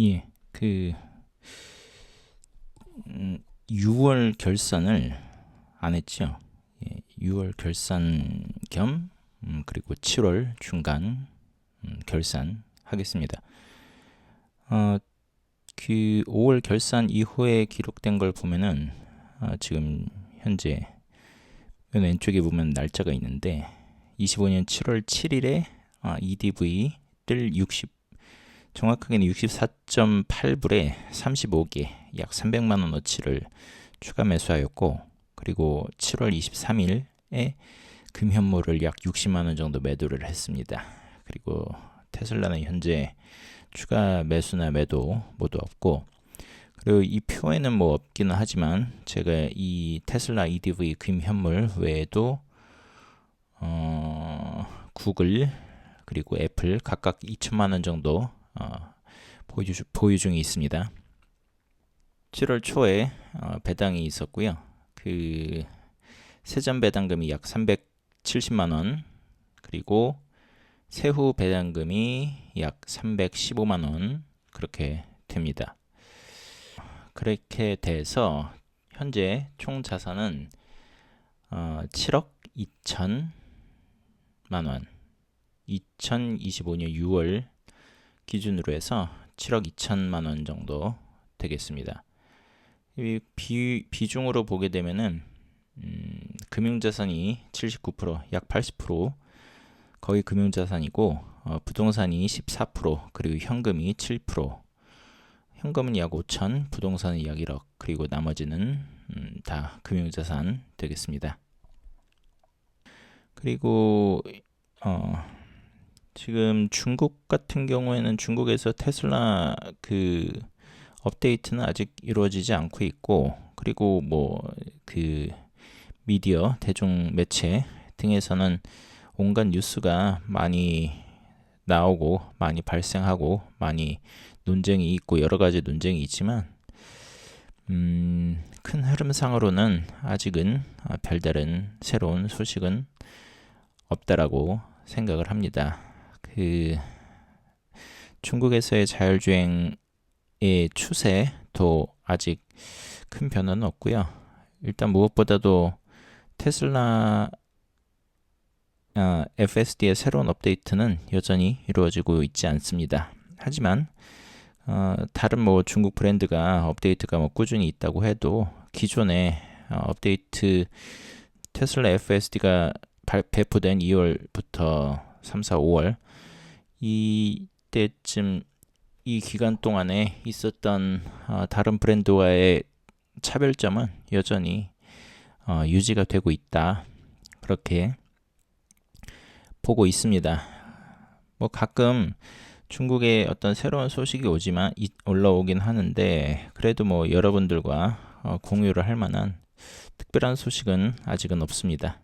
예, 그 음, 6월 결산을 안 했죠. 예, 6월 결산 겸 음, 그리고 7월 중간 음, 결산 하겠습니다. 어, 그 5월 결산 이후에 기록된 걸 보면은 아, 지금 현재 맨 왼쪽에 보면 날짜가 있는데 25년 7월 7일에 아, EDV를 60 정확하게는 64.8불에 35개 약 300만 원어치를 추가 매수하였고 그리고 7월 23일에 금현물을 약 60만 원 정도 매도를 했습니다. 그리고 테슬라는 현재 추가 매수나 매도 모두 없고 그리고 이 표에는 뭐 없기는 하지만 제가 이 테슬라 EDV 금현물 외에도 어, 구글 그리고 애플 각각 2천만 원 정도 어, 보유, 보유 중에 있습니다. 7월 초에 어, 배당이 있었고요. 그 세전 배당금이 약 370만 원 그리고 세후 배당금이 약 315만 원 그렇게 됩니다. 그렇게 돼서 현재 총 자산은 어, 7억 2천만 원 2025년 6월 기준으로 해서 7억 2천만 원 정도 되겠습니다. 이 비, 비중으로 보게 되면은 음, 금융자산이 79%약 80% 거의 금융자산이고 어, 부동산이 14% 그리고 현금이 7% 현금은 약 5천 부동산은 약 1억 그리고 나머지는 음, 다 금융자산 되겠습니다. 그리고 어, 지금 중국 같은 경우에는 중국에서 테슬라 그 업데이트는 아직 이루어지지 않고 있고 그리고 뭐 그 미디어 대중 매체 등에서는 온갖 뉴스가 많이 나오고 많이 발생하고 많이 논쟁이 있고 여러 가지 논쟁이 있지만 음, 큰 흐름상으로는 아직은 아, 별다른 새로운 소식은 없다라고 생각을 합니다. 그 중국에서의 자율주행의 추세도 아직 큰 변화는 없고요. 일단 무엇보다도 테슬라 아, FSD의 새로운 업데이트는 여전히 이루어지고 있지 않습니다. 하지만 어, 다른 뭐 중국 브랜드가 업데이트가 뭐 꾸준히 있다고 해도 기존의 어, 업데이트 테슬라 FSD가 배포된 2월부터 3, 4, 5월 이때쯤 이 기간 동안에 있었던 어, 다른 브랜드와의 차별점은 여전히 어, 유지가 되고 있다. 그렇게 보고 있습니다. 뭐 가끔 중국의 어떤 새로운 소식이 오지만 올라오긴 하는데 그래도 뭐 여러분들과 어, 공유를 할 만한 특별한 소식은 아직은 없습니다.